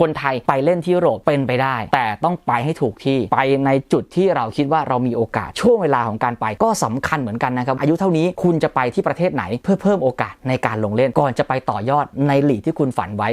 คนไทยไปเล่นที่ยุโรปเป็นไปได้ แต่ต้องไปให้ถูกที่ไปในจุดที่เราคิดว่าเรามีโอกาสช่วงเวลาของการไปก็สำคัญเหมือนกันนะครับ อายุเท่านี้คุณจะไปที่ประเทศไหน เพื่อเพิ่มโอกาสในการลงเล่นก่อนจะไปต่อยอดในหลีกที่คุณฝันไว้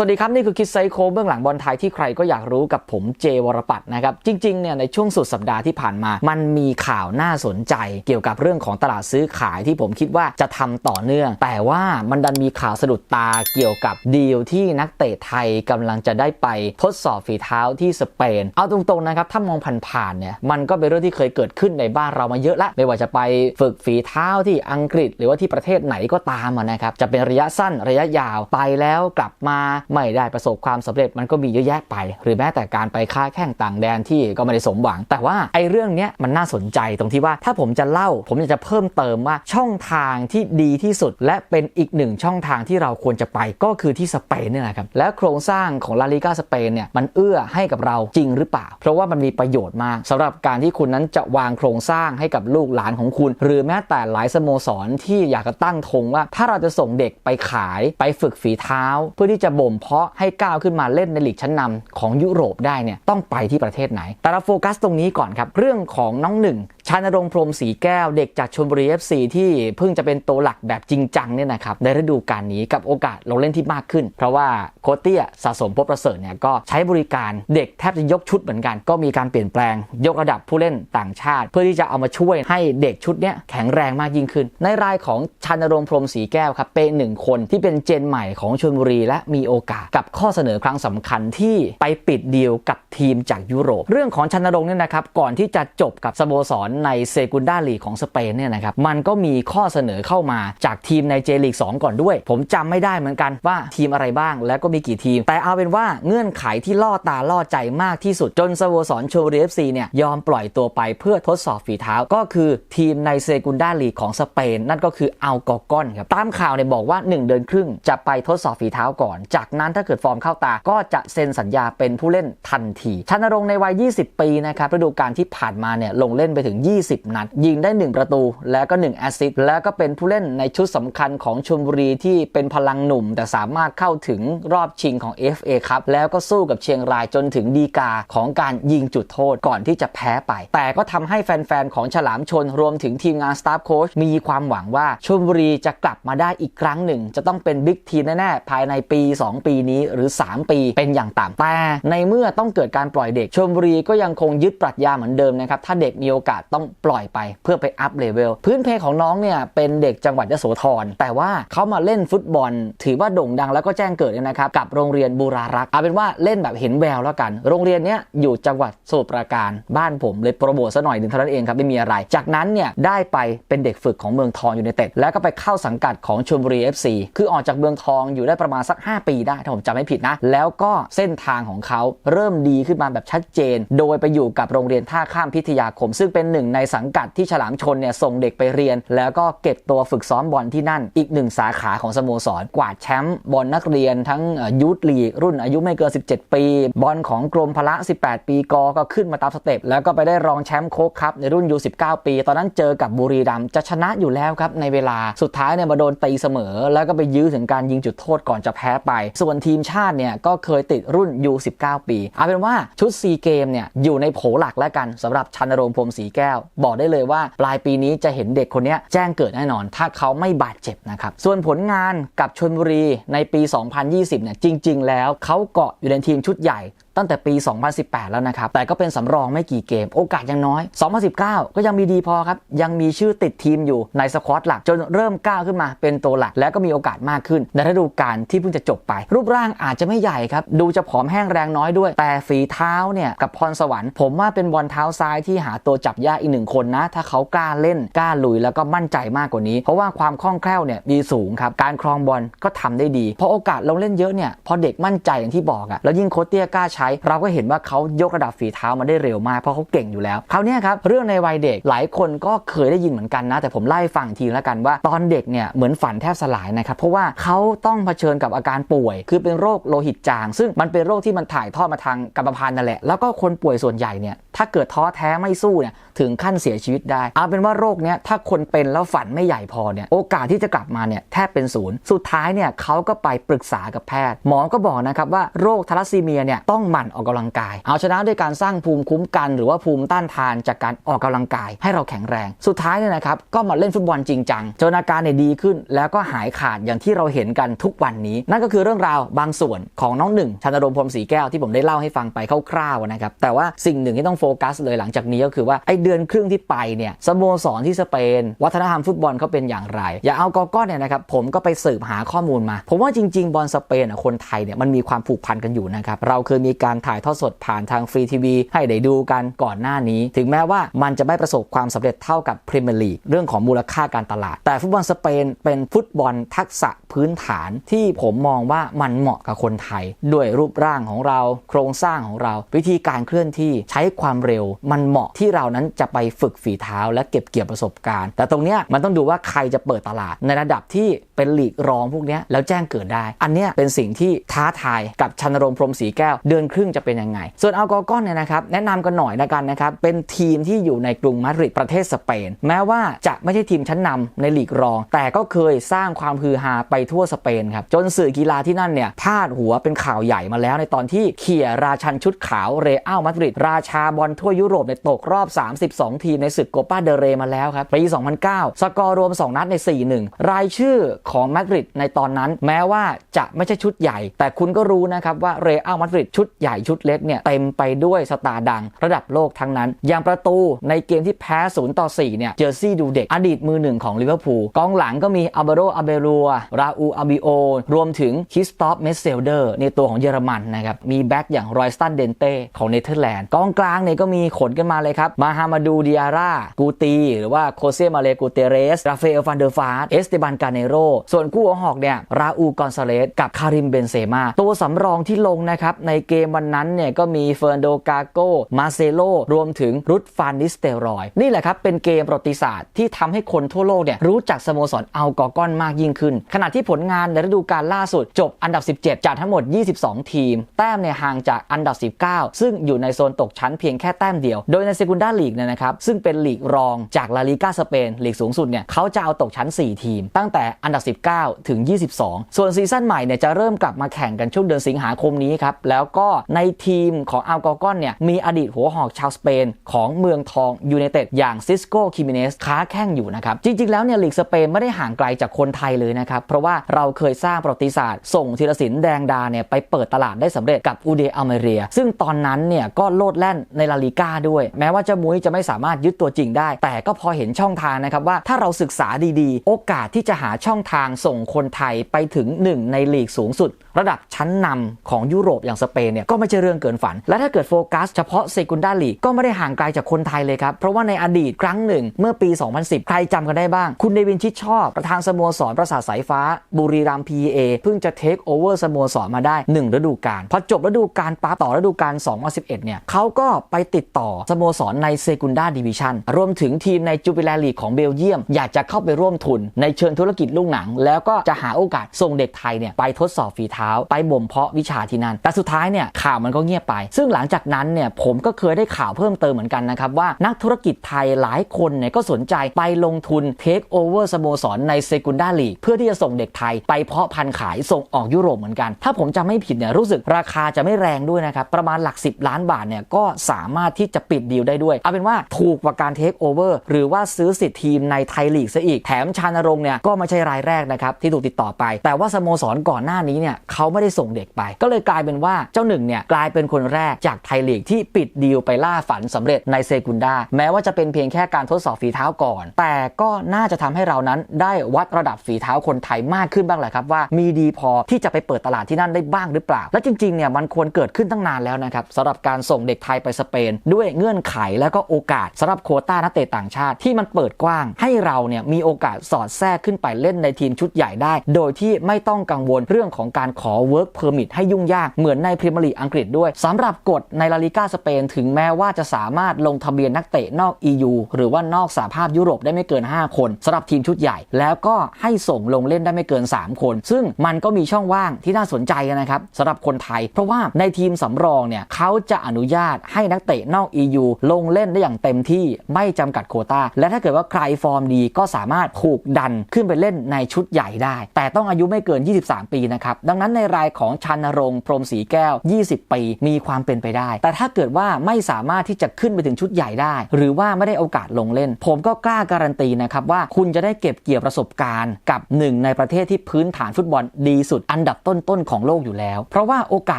สวัสดีครับ นี่คือคิดไซโคเบื้องหลังบอลไทยที่ใครก็อยากรู้กับผมเจวรปัตนะครับ จริงๆเนี่ยในช่วงสุดสัปดาห์ที่ผ่านมา มันมีข่าวน่าสนใจ เกี่ยวกับเรื่องของตลาดซื้อขายที่ผมคิดว่าจะทำต่อเนื่อง แต่ว่ามันดันมีข่าวสะดุดตาเกี่ยวกับดีลที่นักเตะไทยกำลังจะได้ไปทดสอบฝีเท้าที่สเปน เอาตรงๆนะครับถ้ามองผ่านๆเนี่ยมันก็เป็นเรื่องที่เคยเกิดขึ้นในบ้านเรามาเยอะละไม่ว่าจะไปฝึกฝีเท้าที่อังกฤษ หรือว่าที่ประเทศไหนก็ตามนะครับจะเป็นระยะสั้นระยะยาวไปแล้วกลับมาไม่ได้ประสบความสำเร็จมันก็มีเยอะแยะไป หรือแม้แต่การไปค้าแข่งต่างแดนที่ก็ไม่ได้สมหวัง แต่ว่าไอ้เรื่องนี้มันน่าสนใจตรงที่ว่าถ้าผมจะเล่า ผมอยากจะเพิ่มเติมว่าช่องทางที่ดีที่สุด และเป็นอีกหนึ่งช่องทางที่เราควรจะไปก็คือที่สเปนนี่แหละครับและโครงสร้างของลาลิกาสเปนเนี่ยมันเอื้อให้กับเราจริงหรือเปล่า เพราะว่ามันมีประโยชน์มากสำหรับการที่คุณนั้นจะวางโครงสร้างให้กับลูกหลานของคุณ หรือแม้แต่หลายสโมสรที่อยากจะตั้งธงว่า ถ้าเราจะส่งเด็กไปขายไปฝึกฝีเท้า เพื่อที่จะโบมเพาะให้ก้าวขึ้นมาเล่นในลีกชั้นนำของยุโรปได้เนี่ยต้องไปที่ประเทศไหน แต่เราโฟกัสตรงนี้ก่อนครับเรื่องของน้องหนึ่ง ชานรงพรมสีแก้วเด็กจากชลบุรี FC ที่เพิ่งจะเป็นตัวหลักแบบจริงจังเนี่ยนะครับในฤดูกาลนี้กับโอกาสลงเล่นที่มากขึ้น เพราะว่าโคเตี้ยสะสมพบประเสริฐเนี่ยก็ใช้บริการเด็กแทบจะยกชุดเหมือนกัน ก็มีการเปลี่ยนแปลง ยกระดับผู้เล่นต่างชาติ เพื่อที่จะเอามาช่วยให้เด็กชุดเนี้ยแข็งแรงมากยิ่งขึ้น ในรายของชานรงพรมสีแก้วครับเป็นหนึ่งคนที่เป็นเจนใหม่ของชลบุรีและมีโอกาสกับข้อเสนอครั้งสำคัญที่ไปปิดดีลกับทีมจากยุโรป เรื่องของชนรงเนี่ยนะครับก่อนที่จะจบกับสโมสรในเซกุนดาลีของสเปนเนี่ยนะครับมันก็มีข้อเสนอเข้ามาจากทีมในเจลีก2ก่อนด้วย ผมจำไม่ได้เหมือนกันว่าทีมอะไรบ้าง แล้วก็มีกี่ทีม แต่เอาเป็นว่าเงื่อนไขที่ล่อตาล่อใจมากที่สุดจนสโมสรโชเรียฟซีเนี่ยยอมปล่อยตัวไปเพื่อทดสอบฝีเท้าก็คือทีมในเซกุนดาลีของสเปน นั่นก็คืออัลกอกอนครับตามข่าวเนี่ยบอกว่า 1 เดือนครึ่งจะไปทดสอบฝีเท้าก่อน จากนั้นถ้าเกิดฟอร์มเข้าตาก็จะเซ็นสัญญาเป็นผู้เล่นทันทีชนรงในวัย 20 ปีนะครับฤดูกาลที่ผ่านมาเนี่ยลงเล่นไปถึง20 นัด ยิงได้ 1 ประตู แล้วก็ 1 แอสซิสต์แล้วก็เป็นผู้เล่นในชุดสำคัญของชลบุรีที่เป็นพลังหนุ่ม แต่สามารถเข้าถึงรอบชิงของ FA ครับแล้วก็สู้กับเชียงรายจนถึงดีกาของการยิงจุดโทษก่อนที่จะแพ้ไป แต่ก็ทำให้แฟน ๆ ของฉลามชนรวมถึงทีมงานสตาฟโค้ชมีความหวังว่าชลบุรีจะกลับมาได้อีกครั้งหนึ่ง จะต้องเป็นบิ๊กทีมแน่ ๆ ภายในปี 2 ปีนี้หรือ 3 ปีเป็นอย่างต่ำแต่ในเมื่อต้องเกิดการปล่อยเด็กชลบุรีก็ยังคงยึดปรัชญาเหมือนเดิมนะครับถ้าเด็กมีโอกาสต้องปล่อยไปเพื่อไปอัพเลเวลพื้นเพของน้องเนี่ยเป็นเด็กจังหวัดยโสธรแต่ว่าเขามาเล่นฟุตบอล ถือว่าโด่งดังแล้วก็แจ้งเกิดเนี่ยนะครับกับโรงเรียนบูรารักษ์เอาเป็นว่าเล่นแบบเห็นแววแล้วกัน โรงเรียนเนี้ยอยู่จังหวัดสมุทรปราการบ้านผมเลยโปรโมทซะหน่อยหนึ่งเท่านั้นเองครับไม่มีอะไร จากนั้นเนี่ยได้ไปเป็นเด็กฝึกของเมืองทองอยู่ในเต็ดแล้วก็ไปเข้าสังกัดของชลบุรี FC คือออกจากเมืองทองอยู่ได้ประมาณสัก 5 ปีได้ถ้าผมจำไม่ผิดนะ แล้วก็เส้นทางของเขาเริ่มดีขึ้นมาแบบชัดเจน โดยไปอยู่กับโรงเรียนท่าข้ามพิทยาคม ซึ่งเป็นหนึ่งในสังกัดที่ฉลามชนเนี่ยส่งเด็กไปเรียน แล้วก็เก็บตัวฝึกซ้อมบอลที่นั่น อีกหนึ่งสาขาของสโมสรกวาดแชมป์บอลนักเรียนทั้งยูทลีกรุ่นอายุไม่เกิน 17 ปี บอลของกรมพละ 18 ปีกอก็ขึ้นมาตามสเต็ปแล้วก็ไปได้รองแชมป์โค้กครับในรุ่นยู19 ปี ตอนนั้นเจอกับบุรีรัมย์จะชนะอยู่แล้วครับในเวลาสุดท้ายเนี่ยมาโดนตีเสมอ แล้วก็ไปยื้อถึงการยิงจุดโทษก่อนจะแพ้ไป ส่วนทีมชาติเนี่ยก็เคยติดรุ่น U19 ปีเอาเป็นว่าชุดซีเกมเนี่ยอยู่ในโผหลักแล้วกันสำหรับชันรงพรมสีแก้วบอกได้เลยว่าปลายปีนี้จะเห็นเด็กคนนี้แจ้งเกิดแน่นอน ถ้าเขาไม่บาดเจ็บนะครับ ส่วนผลงานกับชนบุรีในปี 2020 เนี่ยจริง ๆ แล้วเขาเกาะอยู่ในทีมชุดใหญ่ ตั้งแต่ปี 2018 แล้วนะครับ แต่ก็เป็นสำรองไม่กี่เกม โอกาสยังน้อย 2019 ก็ยังมีดีพอครับ ยังมีชื่อติดทีมอยู่ในสควอตหลัก จนเริ่มก้าวขึ้นมาเป็นตัวหลัก แล้วก็มีโอกาสมากขึ้น ในฤดูกาลที่เพิ่งจะจบไป รูปร่างอาจจะไม่ใหญ่ครับ ดูจะผอมแห้งแรงน้อยด้วย แต่ฝีเท้าเนี่ยกับพรสวรรค์ ผมว่าเป็นบอลเท้าซ้ายที่หาตัวจับยากอีกหนึ่งคนนะ ถ้าเขากล้าเล่นกล้าลุยแล้วก็มั่นใจมากกว่านี้ เพราะว่าความคล่องแคล่วเนี่ยมีสูงครับ การครองบอลก็ทำได้ดี เพราะโอกาสลงเล่นเยอะเนี่ยพอเด็กมั่นใจอย่างที่บอกอะแล้วยิ่งโคเตียกล้าใช้ช้เราก็เห็นว่าเขายกระดับฝีเท้ามาได้เร็วมากเพราะเขาเก่งอยู่แล้วคราวนี้ครับเรื่องในวัยเด็กหลายคนก็เคยได้ยินเหมือนกันนะ แต่ผมไล่ฟังทีแล้วกันว่า ตอนเด็กเนี่ยเหมือนฝันแทบสลายนะครับเพราะว่าเขาต้องเผชิญกับอาการป่วย คือเป็นโรคโลหิตจาง ซึ่งมันเป็นโรคที่มันถ่ายทอดมาทางกรรมพันธุ์นั่นแหละแล้วก็คนป่วยส่วนใหญ่เนี่ยถ้าเกิดท้อแท้ไม่สู้เนี่ยถึงขั้นเสียชีวิตได้ เอาเป็นว่าโรคเนี้ยถ้าคนเป็นแล้วฝันไม่ใหญ่พอเนี่ยโอกาสที่จะกลับมาเนี่ยแทบเป็นศูนย์สุดท้ายเนี่ยเขาก็ไปปรึกษากับแพทย์ หมอก็บอกนะครับว่าโรคทาลัสซีเมียเนี่ยต้องหมั่นออกกำลังกาย เอาชนะด้วยการสร้างภูมิคุ้มกันหรือว่าภูมิต้านทานจากการออกกำลังกาย ให้เราแข็งแรง สุดท้ายเนี่ยนะครับก็มาเล่นฟุตบอลจริงจังจนอาการเนี่ยดีขึ้น แล้วก็หายขาดอย่างที่เราเห็นกันทุกวันนี้ นั่นก็คือเรื่องราวบางส่วนของน้องหนึ่งชันรมพรมศรีแก้วที่ผมได้เล่าให้ฟังไปคร่าวๆนะครับแต่ว่าสิ่งหนึ่งที่ต้องโฟกัสเลยหลังจากนี้ก็คือว่าไอเดือนครึ่งที่ไปเนี่ยสโมสรที่สเปน วัฒนธรรมฟุตบอลเขาเป็นอย่างไร อย่าเอากอก้อนเนี่ยนะครับผมก็ไปสืบหาข้อมูลมา ผมว่าจริง ๆ บอลสเปนอะคนไทยเนี่ยมันมีความผูกพันกันอยู่นะครับเราเคยมีการถ่ายทอดสดผ่านทางฟรีทีวีให้ได้ดูกันก่อนหน้านี้ ถึงแม้ว่ามันจะไม่ประสบความสำเร็จเท่ากับพรีเมียร์ลีกเรื่องของมูลค่าการตลาด แต่ฟุตบอลสเปนเป็นฟุตบอลทักษะพื้นฐานที่ผมมองว่ามันเหมาะกับคนไทย ด้วยรูปร่างของเรา โครงสร้างของเรา วิธีการเคลื่อนที่ใช้ความเร็ว มันเหมาะที่เรานั้นจะไปฝึกฝีเท้า และเก็บเกี่ยวประสบการณ์ แต่ตรงเนี้ยมันต้องดูว่าใครจะเปิดตลาด ในระดับที่เป็นหลีกรองพวกนี้แล้วแจ้งเกิดได้ อันเนี้ยเป็นสิ่งที่ท้าทายกับชันรงพรมศรีแก้วเดือนครึ่งจะเป็นยังไง ส่วนอัลกอร์กอนเนี่ยนะครับแนะนำกันหน่อยนะกันนะครับเป็นทีมที่อยู่ในกรุงมาดริดประเทศสเปน แม้ว่าจะไม่ใช่ทีมชั้นนำในลีกรอง แต่ก็เคยสร้างความฮือฮาไปทั่วสเปนครับจนสื่อกีฬาที่นั่นเนี่ยพาดหัวเป็นข่าวใหญ่มาแล้วในตอนที่เขี่ยราชันชุดขาวเรอัลมาดริดราชาบอลทั่วยุโรปในตกรอบ 32 ทีมในศึกโกปาเดเรมาแล้วครับปี2009 สกอร์รวม 2 นัดใน 4-1 รายชื่อของมาดริดในตอนนั้น แม้ว่าจะไม่ใช่ชุดใหญ่ แต่คุณก็รู้นะครับว่าเรอัลมาดริดชุดใหญ่ชุดเล็กเนี่ยเต็มไปด้วยสตาร์ดังระดับโลกทั้งนั้น อย่างประตูในเกมที่แพ้0ต่อ4เนี่ยเจอร์ซี่ดูเด็ก อดีตมือหนึ่งของลิเวอร์พูลกองหลังก็มีอัลเบโรอาเบรัวราอูอาบิโอรวมถึงคิสตอฟเมสเซลเดอร์ในตัวของเยอรมันนะครับมีแบ็กอย่างรอยสตันเดนเต้ของเนเธอร์แลนด์กองกลางเนี่ยก็มีขนกันมาเลยครับมาฮามาดูดิอาร่ากูตีหรือว่าโคเซมาเลกูเตเรสราฟเอลฟันเดอร์ฟาร์เอสเตบันกาเนโรส่วนคู่หัวหอกเนี่ยราอูกอนซาเลสกับคาริมเบนเซมาตัวสำรองที่ลงนะครับในเกมวันนั้นเนี่ยก็มีเฟอร์นโดกาโกมาเซโลรวมถึงรุดฟานนิสเตรอย นี่แหละครับ เป็นเกมประวัติศาสตร์ที่ทำให้คนทั่วโลกเนี่ยรู้จักสโมสรอัลกอร์กอนมากยิ่งขึ้น ขณะที่ผลงานในฤดูกาลล่าสุดจบอันดับ 17 จากทั้งหมด 22 ทีม แต้มเนี่ยห่างจากอันดับ 19 ซึ่งอยู่ในโซนตกชั้นเพียงแค่แต้มเดียว โดยในเซกุนด้าลีกเนี่ยนะครับซึ่งเป็นลีกรองจากลาลิก้าสเปนลีกสูงสุดเนี่ยเขาจะเอาตกชั้น 4 ทีม ตั้งแต่อันดับ 19 ถึง 22 ส่วนซีซั่นใหม่เนี่ยจะเริ่มกลับมาแข่งกันช่วงเดือนสิงหาคมนี้ครับแล้วก็ในทีมของอัลกอร์กอนเนี่ยมีอดีตหัวหอกชาวสเปน ของเมืองทองยูไนเต็ดอย่างซิสโกคิมิเนสค้าแข่งอยู่นะครับ จริง ๆ แล้วเนี่ยลีกสเปนไม่ได้ห่างไกลจากคนไทยเลยนะครับ เพราะว่าเราเคยสร้างประวัติศาสตร์ ส่งธีรศิลป์แดงดาเนี่ยไปเปิดตลาดได้สำเร็จกับอูเดอัลเมเรีย ซึ่งตอนนั้นเนี่ยก็โลดแล่นในลาลิก้าด้วย แม้ว่าเจ้ามุ้ยจะไม่สามารถยึดตัวจริงได้ แต่ก็พอเห็นช่องทางนะครับว่าถ้าเราศึกษาดีๆ โอกาสที่จะหาช่องทางส่งคนไทยไปถึงหนึ่งในลีกสูงสุด ระดับชั้นนำของยุโรปอย่างสเปนเนี่ยก็ไม่ใช่เรื่องเกินฝัน และถ้าเกิดโฟกัสเฉพาะเซกุนดาลีกก็ไม่ได้ห่างไกลจากคนไทยเลยครับ เพราะว่าในอดีตครั้งหนึ่งเมื่อปี 2010 ใครจำกันได้บ้าง คุณเดวินชิดชอบ ประธานสโมสรประสาทสายฟ้า บุรีรัมย์ PA เพิ่งจะเทคโอเวอร์สโมสรมาได้ 1 ฤดูกาลพอจบฤดูกาลปั๊บต่อฤดูกาล2011เนี่ยเขาก็ไปติดต่อสโมสรในเซกุนดาดิวิชันรวมถึงทีมในจูปิลลีของเบลเยียม อยากจะเข้าไปร่วมทุน ในเชิงธุรกิจลูกหนัง แล้วก็จะหาโอกาสส่งเด็กไทยเนี่ยไปทดสอบฝีเท้าไปบ่มเพาะวิชาที่นั่น แต่สุดท้ายเนี่ยข่าวมันก็เงียบไป ซึ่งหลังจากนั้นเนี่ยผมก็เคยได้ข่าวเพิ่มเติมเหมือนกันนะครับว่านักธุรกิจไทยหลายคนเนี่ยก็สนใจไปลงทุนเทคโอเวอร์สโมสรในเซกุนดาลีกเพื่อที่จะส่งเด็กไทย ไปเพาะพันธุ์ขายส่งออกยุโรปเหมือนกัน ถ้าผมจำไม่ผิดเนี่ยรู้สึกราคาจะไม่แรงด้วยนะครับประมาณหลัก 10 ล้านบาทเนี่ยก็สามารถที่จะปิดดีลได้ด้วย เอาเป็นว่าถูกกว่าการเทคโอเวอร์หรือว่าซื้อสิทธิ์ทีมในไทยลีกซะอีกแถมชานรงค์เนี่ยก็ไม่ใช่รายแรกนะครับที่ถูกติดต่อไป แต่ว่าสโมสรก่อนหน้านี้เนี่ยเขาไม่ได้ส่งเด็กไป ก็เลยกลายเป็นว่าเจ้าหนึ่งเนี่ยกลายเป็นคนแรกจากไทยลีกที่ปิดดีลไปล่าฝันสำเร็จในเซกุนดาแม้ว่าจะเป็นเพียงแค่การทดสอบฝีเท้าก่อน แต่ก็น่าจะทำให้เรานั้นได้วัดระดับฝีเท้าคนไทยมากขึ้นบ้างแหละครับว่ามีดีพอที่จะไปเปิดตลาดที่นั่นได้บ้างหรือเปล่า และจริงๆเนี่ยมันควรเกิดขึ้นตั้งนานแล้วนะครับสำหรับการส่งเด็กไทยไปสเปน ด้วยเงื่อนไขและก็โอกาสสำหรับโคต้านักเตะต่างชาติที่มันเปิดกว้าง ให้เราเนี่ยมีโอกาสสอดแทรกขึ้นไปเล่นในทีมชุดใหญ่ได้ โดยที่ไม่ต้องกังวลเรื่องของการขอ work permit ให้ยุ่งยากเหมือนในพรีเมียร์ลีกอังกฤษด้วยสำหรับกฎในลาลิก้าสเปนถึงแม้ว่าจะสามารถลงทะเบียนนักเตะนอก EU หรือว่านอกสหภาพยุโรปได้ไม่เกิน 5 คนสำหรับทีมชุดใหญ่ แล้วก็ให้ส่งลงเล่นได้ไม่เกิน 3 คน ซึ่งมันก็มีช่องว่างที่น่าสนใจนะครับสำหรับคนไทย เพราะว่าในทีมสำรองเนี่ยเขาจะอนุญาตให้นักเตะนอก EU ลงเล่นได้อย่างเต็มที่ไม่จำกัดโคตาและถ้าเกิดว่าใครฟอร์มดีก็สามารถถูกดันขึ้นไปเล่นในชุดใหญ่ได้ แต่ต้องอายุไม่เกิน 23 ปีนะครับดังนั้นในรายของชันรงค์พรมศรีแก้ว 20 ปี มีความเป็นไปได้ แต่ถ้าเกิดว่าไม่สามารถที่จะขึ้นไปถึงชุดใหญ่ได้ หรือว่าไม่ได้โอกาสลงเล่น ผมก็กล้าการันตีนะครับว่าคุณจะได้เก็บเกี่ยวประสบการณ์ กับหนึ่งในประเทศที่พื้นฐานฟุตบอลดีสุด อันดับต้นๆของโลกอยู่แล้ว เพราะว่าโอกา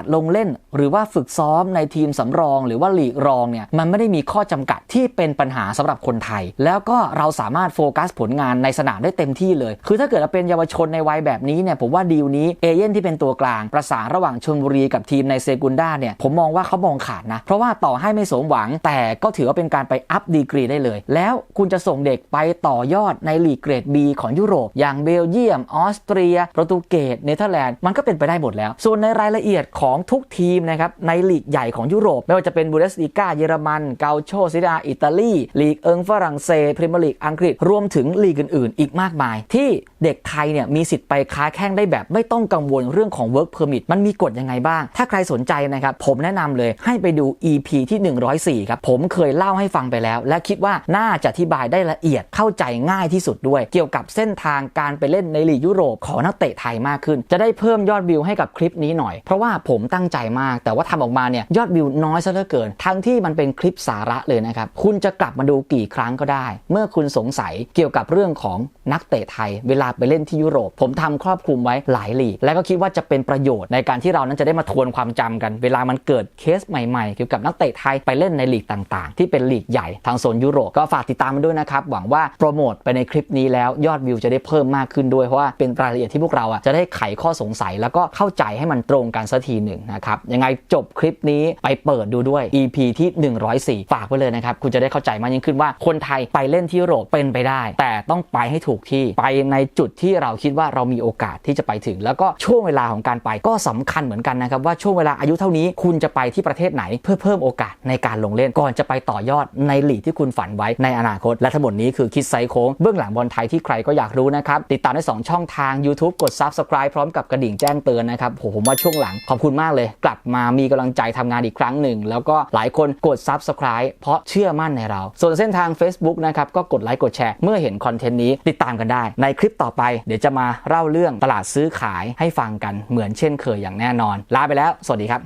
สลงเล่น หรือว่าฝึกซ้อมในทีมสำรอง หรือว่าลีกรองเนี่ยมันไม่ได้มีข้อจำกัดที่เป็นปัญหาสำหรับคนไทย แล้วก็เราสามารถโฟกัสผลงานในสนามได้เต็มที่เลย คือถ้าเกิดเราเป็นเยาวชนในวัยแบบนี้เนี่ยผมว่าดีลนี้เอเย่นที่เป็นตัวกลาง ประสานระหว่างชลบุรีกับทีมในเซกุนดาเนี่ยผมมองว่าเขามองขาดนะ เพราะว่าต่อให้ไม่สมหวัง แต่ก็ถือว่าเป็นการไปอัพดีกรีได้เลย แล้วคุณจะส่งเด็กไปต่อยอดในลีกเกรด B ของยุโรป อย่างเบลเยียม ออสเตรียโปรตุเกสเนเธอร์แลนด์มันก็เป็นไปได้หมดแล้ว ส่วนในรายละเอียดของทุกทีมนะครับในลีกใหญ่ของยุโรป ไม่ว่าจะเป็นบูเดสลีกาเยอรมันเกาโชซิดาอิตาลีลีกเอิงฝรั่งเศสพรีเมียร์ลีกอังกฤษรวมถึงลีกอื่นๆ อีกมากมาย ที่เด็กไทยเนี่ยมีสิทธิ์ไปค้าแข้งได้แบบไม่ต้องกังวลเรื่องของ work permit มันมีกฎยังไงบ้าง ถ้าใครสนใจนะครับ ผมแนะนำเลยให้ไปดู EP ที่ 104 ครับ ผมเคยเล่าให้ฟังไปแล้ว และคิดว่าน่าจะอธิบายได้ละเอียดเข้าใจง่ายที่สุดด้วย เกี่ยวกับเส้นทางการไปเล่นในลีกยุโรปของนักเตะไทยมากขึ้น จะได้เพิ่มยอดวิวให้กับคลิปนี้หน่อย เพราะว่าผมตั้งใจมาก แต่ว่าทำออกมาเนี่ยยอดวิวน้อยซะเหลือเกิน ทั้งที่มันเป็นคลิปสาระเลยนะครับ คุณจะกลับมาดูกี่ครั้งก็ได้ เมื่อคุณสงสัยเกี่ยวกับเรื่องของนักเตะไทย เวลาไปเล่นที่ยุโรป ผมทำครอบคลุมไว้หลายลีก และก็คิดว่าจะเป็นประโยชน์ในการที่เรานั้นจะได้มาทวนความจำกัน เวลามันเกิดเคสใหม่ๆ เกี่ยวกับนักเตะไทยไปเล่นในลีกต่างๆ ที่เป็นลีกใหญ่ทางโซนยุโรปก็ฝากติดตามมันด้วยนะครับ หวังว่าโปรโมทไปในคลิปนี้แล้วยอดวิวจะได้เพิ่มมากขึ้นด้วยเพราะว่าเป็นรายละเอียดที่พวกเราอะจะได้ไขข้อสงสัยแล้วก็เข้าใจให้มันตรงกันสักทีหนึ่งนะครับยังไงจบคลิปนี้ไปเปิดดูด้วย EP ที่ 104 ฝากไว้เลยนะครับคุณจะได้เข้าใจมากยิ่งขึ้นว่าคนไทยไปเล่นที่ยุโรปเป็นไปได้ แต่ต้องไปให้ถูกที่ไปในจุดที่เราคิดว่าเรามีโอกาสที่จะไปถึง แล้วก็ช่วงเวลาของการไปก็สำคัญเหมือนกันนะครับว่าช่วงเวลาอายุเท่านี้คุณจะไปที่ประเทศไหน เพื่อเพิ่มโอกาสในการลงเล่นก่อนจะไปต่อยอดในหลีกที่คุณฝันไว้ในอนาคต และทั้งหมดนี้คือคิดไซโค้งเบื้องหลังบอลไทยที่ใครก็อยากรู้นะครับติดตามได้สองช่องทาง YouTube กด Subscribe พร้อมกับกระดิ่งแจ้งเตือนนะครับโหผมว่าช่วงหลังขอบคุณมากเลย กลับมามีกำลังใจทำงานอีกครั้งหนึ่ง แล้วก็หลายคนกด Subscribe เพราะเชื่อมั่นในเรา ส่วนเส้นทาง Facebook นะครับก็กดไลค์กดแชร์เมื่อเห็นคอนเทนต์นี้ติดตามกันได้ ในคลิปต่อไปเดี๋ยวจะมาเล่าเรื่องตลาดซื้อขายให้ฟังกันเหมือนเช่นเคยอย่างแน่นอน ลาไปแล้ว สวัสดีครับ